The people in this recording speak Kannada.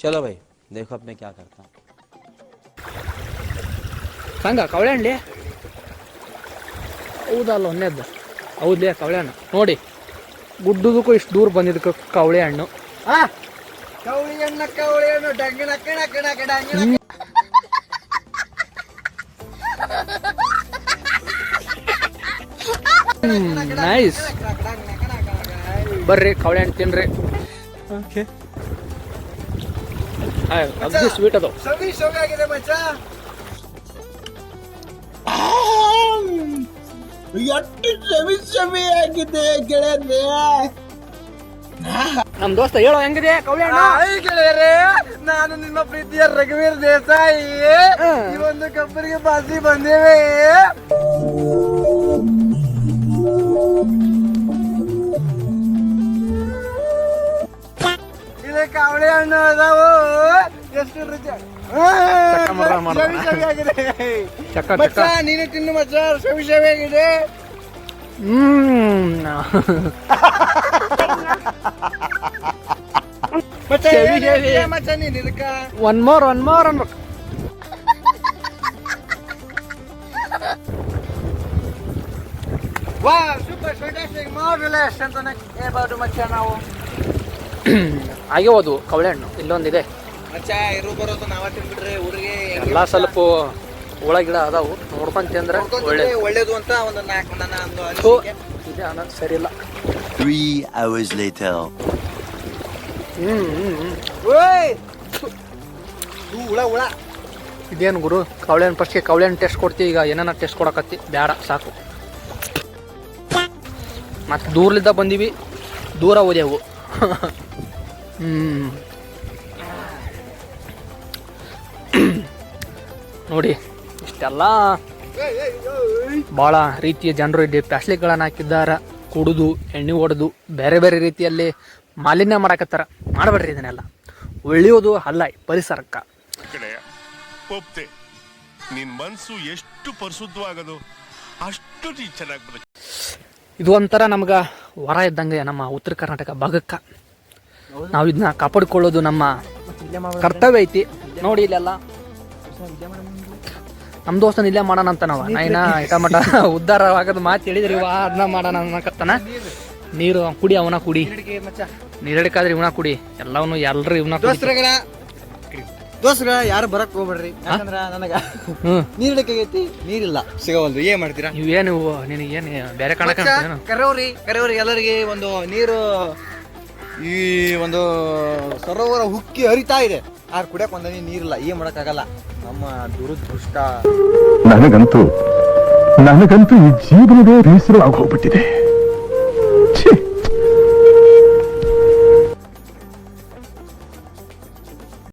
चलो भाई देखो अब मैं क्या करता हूँ ಸಂಘ ಕವಳೆ ಹಣ್ಣಿ ಹೌದಲ್ಲ ಒಂದೇದ್ದು ಹೌದ್ಲೇ ಕವಳೆ ಹಣ್ಣು ನೋಡಿ ಗುಡ್ಡದಕ್ಕೂ ಇಷ್ಟು ದೂರ ಬಂದಿದ್ದಕ್ಕೆ ಕವಳೆ ಹಣ್ಣು ಕವಳಿ ಹಣ್ಣ ಕವಳಿ ಹಣ್ಣು ಡಂಗಣ ಕಣ ಕಣ ಕಣ ಡಂಗಣ ನೈಸ್ ಬರ್ರಿ ಕವಳೆ ಹಣ್ಣು ತಿನ್ರಿ ओके ಅಗ್ದಿ ಸ್ವೀಟ್ ಅದು. ಸವಿ ಸೊಗಾಗಿದೆ ಮಚ್ಚ. ಎಷ್ಟು ಸವಿ ಸವಿ ಆಗಿದೆ ಗೆಳೆಯರೇ. ನಮ್ ದೋಸ್ತ ಹೇಳೋ ಹೆಂಗಿದೆ? ಕವ್ಯಾಣ ಗೆಳೆಯರೇ ನಾನು ನಿಮ್ಮ ಪ್ರೀತಿಯ ರಘುವೀರ್ ದೇಸಾಯಿ. ಈ ಒಂದು ಕಬ್ಬರಿಗೆ ಬಾಸಿ ಬಂದೇವೆ. ಇಲ್ಲಿ ಕಾವಳಿ ಹಣ್ಣು ಅದಾವು ಎಷ್ಟು ರುಚಿ. ಆ, ಚಕ್ಕ ಮರ ಮಾಡ್ದ. ಸವಿ ಸವಿಯಾಗಿದೆ. ಚಕ್ಕ ಮಚ್ಚ ಚಕ್ಕ ನೀನು ತಿನ್ನು ಮಚ್ಚ. ಸವಿ ಸವಿಯಾಗಿದೆ ಹ್ಮ್. ಮಚ್ಚ ಸವಿ ಏನ್ ಸವಿ. ಹೇಳ್ತೀಯ ಮಚ್ಚ ನೀನು ಇದಕ್ಕ. ಒನ್ ಮೋರ್ ಒನ್ ಮೋರ್ ಅನ್ಬೇಕು ವಾ ಸೂಪರ್ ಫ್ಯಾಂಟಾಸ್ಟಿಕ್ ಮಾರ್ವೆಲಸ್ ಅಂತಾನೆ ಹೇಳ್ಬೋದು ಮಚ್ಚ ನಾವು. ಹಾಗೆ ಹೋದ್ವು ಕವಳೆ ಹಣ್ಣು ಇಲ್ಲೊಂದಿದೆ. ಮಚ್ಚ ಇರು ಬರೋದು ನಾವ ತಿನ್ಬಿಟ್ರೆ ಊರಿಗೆ ಎಲ್ಲ ಸ್ವಲ್ಪ ಹುಳ ಗಿಡ ಅದಾವು ನೋಡ್ಕೊಂತ ತಿಂದ್ರೆ ಒಳ್ಳೆ ಒಳ್ಳೇದು. ಅಂತ ಒಂದು ನಾಲ್ಕು ಇದೆ ಅನ್ನೋದು ಸರಿ ಇಲ್ಲ. Three hours later. Hmm hmm hmm. ಓಯ್! ಥು, ಹುಳ ಹುಳ. ಇದೇನು ಗುರು ಕವಳೆ ಹಣ್ಣು ಫಸ್ಟ್ಗೆ ಕವಳೆ ಹಣ್ಣು ಟೆಸ್ಟ್ ಕೊಡ್ತೀವಿ ಈಗ ಏನಾನ ಟೆಸ್ಟ್ ಕೊಡಕತ್ತಿ ಬೇಡ ಸಾಕು. ಮತ್ತೆ ದೂರ್ಲಿದ್ದ ಬಂದೀವಿ ದೂರ ಹೋದೆವು. ಹ್ಮ್ ನೋಡಿ ಇಷ್ಟೆಲ್ಲ ಭಾಳ ರೀತಿಯ ಜನರು ಇಲ್ಲಿ ಪ್ಲಾಸ್ಟಿಕ್ಗಳನ್ನು ಹಾಕಿದ್ದಾರೆ. ಕುಡಿದು ಎಣ್ಣೆ ಹೊಡೆದು ಬೇರೆ ಬೇರೆ ರೀತಿಯಲ್ಲಿ ಮಾಲಿನ್ಯ ಮಾಡಕತ್ತಾರ ಮಾಡಬೇಡ್ರಿ ಇದನ್ನೆಲ್ಲ. ಒಳ್ಳೆಯೋದು ಅಲ್ಲ ಪರಿಸರಕ್ಕೆ. ನಿನ್ನ ಮನಸ್ಸು ಎಷ್ಟು ಪರಿಶುದ್ಧವಾಗದು ಅಷ್ಟು ಚೆನ್ನಾಗಿ ಇದು ಒಂಥರ ನಮ್ಗೆ ವರ ಇದ್ದಂಗೆ ನಮ್ಮ ಉತ್ತರ ಕರ್ನಾಟಕ ಭಾಗಕ್ಕೆ. ನಾವು ಇದನ್ನ ಕಾಪಾಡಿಕೊಳ್ಳೋದು ನಮ್ಮ ಕರ್ತವ್ಯ ಐತಿ. ನೋಡಿ ಇಲ್ಲೆಲ್ಲ. ನಮ್ಮ ದೋಸ್ತನ ಇಲ್ಲೇ ಮಾಡೋಣ ಅಂತ ನಾವು. ನೈನ ಇಟಮಟ ಉದ್ಧಾರ ಆಗದ ಮಾತು ಹೇಳಿದ್ರಿ ವಾ ಅದನ್ನ ಮಾಡೋಣ ಅನ್ನಕತ್ತಾನ. ನೀರು ಕುಡಿ ಅವನ ಕುಡಿ. ನೀರು ನೀರಡಿಕಾದ್ರೆ ಇವನ ಕುಡಿ. ಎಲ್ಲವನು ಎಲ್ಲರೂ ಇವನ ದೋಸ್ತರ ಯಾರು ಬರಕ್ ಹೋಗ್ಬೇಡ್ರಿ. ಯಾಕಂದ್ರ ನನಗ ಹ್ಞೂ ನೀರ್ ಹಿಡಕಾಗೈತಿ ನೀರಿಲ್ಲ. ಸಿಗವಲ್ದು. ಏನ್ ಮಾಡ್ತೀರಾ? ನೀವೇನು ಏನು ಬೇರೆ ಕಾಣಕ ಏನು ಕರೆಯವ್ರಿ ಕರೆಯವ್ರಿ ಎಲ್ಲರಿಗೆ ಒಂದು ನೀರು ಈ ಒಂದು ಸರೋವರ ಹುಕ್ಕಿ ಹರಿತಾ ಇದೆ. ಆರ್ ಕುಡಿಯಕ್ ಒಂದನಿ ನೀರಿಲ್ಲ, ಏನ್ ಮಾಡಕ್ಕಾಗಲ್ಲ. ನಮ್ಮ ದುರದೃಷ್ಟ. ನನಗಂತೂ ನನಗಂತೂ ಈ ಜೀವನವೇ ಬೇಸರವಾಗಿ ಹೋಗ್ಬಿಟ್ಟಿದೆ